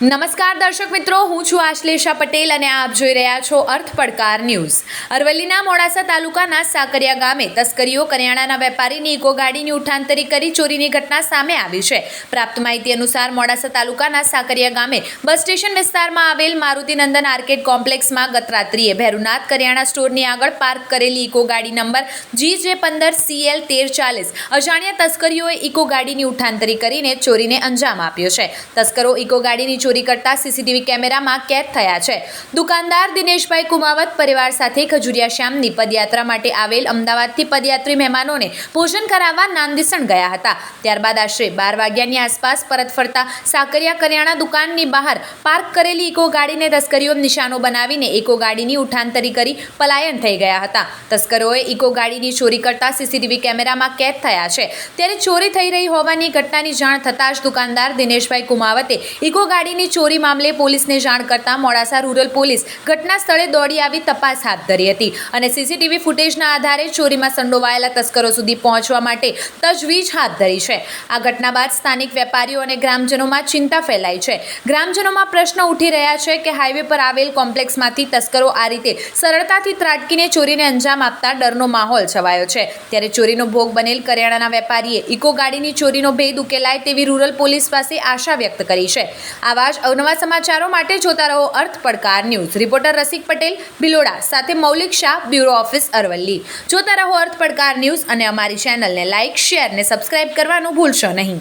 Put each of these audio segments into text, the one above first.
નમસ્કાર દર્શક મિત્રો, હું છું આશ્લેષા પટેલ અને આપ જોઈ રહ્યા છો અર્થ પડકાર ન્યૂઝ. અરવલ્લીના મોડાસા તાલુકાના સાકરિયા ગામે તસ્કરીઓ કરિયાણાના વેપારીની ઇકો ગાડીની ઉઠાંતરી કરી ચોરીની ઘટના સામે આવી છે. પ્રાપ્ત માહિતી અનુસાર, મોડાસા તાલુકાના સાકરિયા ગામે બસ સ્ટેશન વિસ્તારમાં આવેલ મારુતિનંદન આર્કેડ કોમ્પ્લેક્સમાં ગત રાત્રિએ ભૈરુનાથ કરિયાણા સ્ટોરની આગળ પાર્ક કરેલી ઇકો ગાડી નંબર જી જે પંદર સીએલ તેર ચાલીસ અજાણ્યા તસ્કરીઓએ ઇકો ગાડીની ઉઠાંતરી કરીને ચોરીને અંજામ આપ્યો છે. તસ્કરો ઇકો ગાડીની ચોરી કરતા સીસીટીવી કેમેરામાં કેદ થયા છે. દુકાનદાર દિનેશભાઈ કુમાવત પરિવાર સાથે ખજુરિયા શ્યામની પદયાત્રા માટે આવેલ અમદાવાદથી પદયાત્રી મહેમાનોને ભોજન કરાવવા નાંદીસણ ગયા હતા. ત્યારબાદ આશરે બાર વાગ્યાની આસપાસ પરત ફરતા સાકરિયા કરિયાણા દુકાનની બહાર પાર્ક કરેલી ઇકો ગાડીને તસ્કરીઓ નિશાનો બનાવીને ઇકો ગાડીની ઉઠાંતરી કરી પલાયન થઈ ગયા હતા. તસ્કરોએ ઇકો ગાડીની ચોરી કરતા સીસીટીવી કેમેરામાં કેદ થયા છે. ત્યારે ચોરી થઈ રહી હોવાની ઘટનાની જાણ થતાં જ દુકાનદાર દિનેશભાઈ કુમાવતે ઇકો ગાડીની ચોરી મામલે પોલીસને જાણ કરતા મોડાસા રૂરલ પોલીસ ઘટના સ્થળે દોડી આવી તપાસ હાથ ધરી હતી અને સીસીટીવી ફૂટેજના આધારે ચોરીમાં સંડોવાયેલા તસ્કરો સુધી પહોંચવા માટે તજવીજ હાથ ધરી છે. આ ઘટના બાદ સ્થાનિક વેપારીઓ અને ગ્રામજનોમાં ચિંતા ફેલાઈ છે. ગ્રામજનોમાં પ્રશ્ન ઉઠી રહ્યા છે કે હાઈવે પર આવેલ કોમ્પ્લેક્સમાંથી તસ્કરો આ રીતે સરળતાથી ત્રાટકીને ચોરીને અંજામ આપતા ડરનો માહોલ છવાયો છે. ત્યારે ચોરીનો ભોગ બનેલ કરિયાણાના વેપારીએ ઇકો ગાડીની ચોરીનો ભેદ ઉકેલાય તેવી રૂરલ પોલીસ પાસે આશા વ્યક્ત કરી છે. આવા જ અવનવા સમાચારો માટે જોતા રહો અર્થ પડકાર ન્યૂઝ. રિપોર્ટર રસિક પટેલ, બિલોડા, સાથે મૌલિક શાહ, બ્યુરો ઓફિસ અરવલ્લી. જોતા રહો અર્થ પડકાર ન્યૂઝ અને અમારી ચેનલને લાઇક, શેર ને સબસ્ક્રાઇબ કરવાનું ભૂલશો નહીં.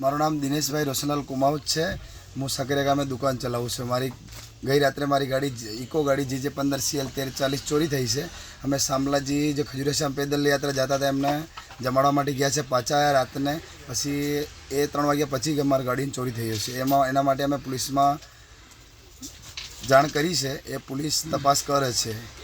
મારું નામ દિનેશભાઈ રોશનલાલ કુમાવત છે. હું સકરે ગામે દુકાન ચલાવું છું. મારી ગઈ રાત્રે મારી ગાડી ઇકો ગાડી જે જે પંદર સીએલ તેર ચાલીસ ચોરી થઈ છે. અમે શામલાજી જે ખજુરેશ્યામ પેદલ યાત્રા જતા હતા, એમને જમાડવા માટે ગયા છે. પાછા રાતને પછી એ ત્રણ વાગ્યા પછી કે મારી ગાડીની ચોરી થઈ હશે એમાં, એના માટે અમે પોલીસમાં જાણ કરી છે. એ પોલીસ તપાસ કરે છે.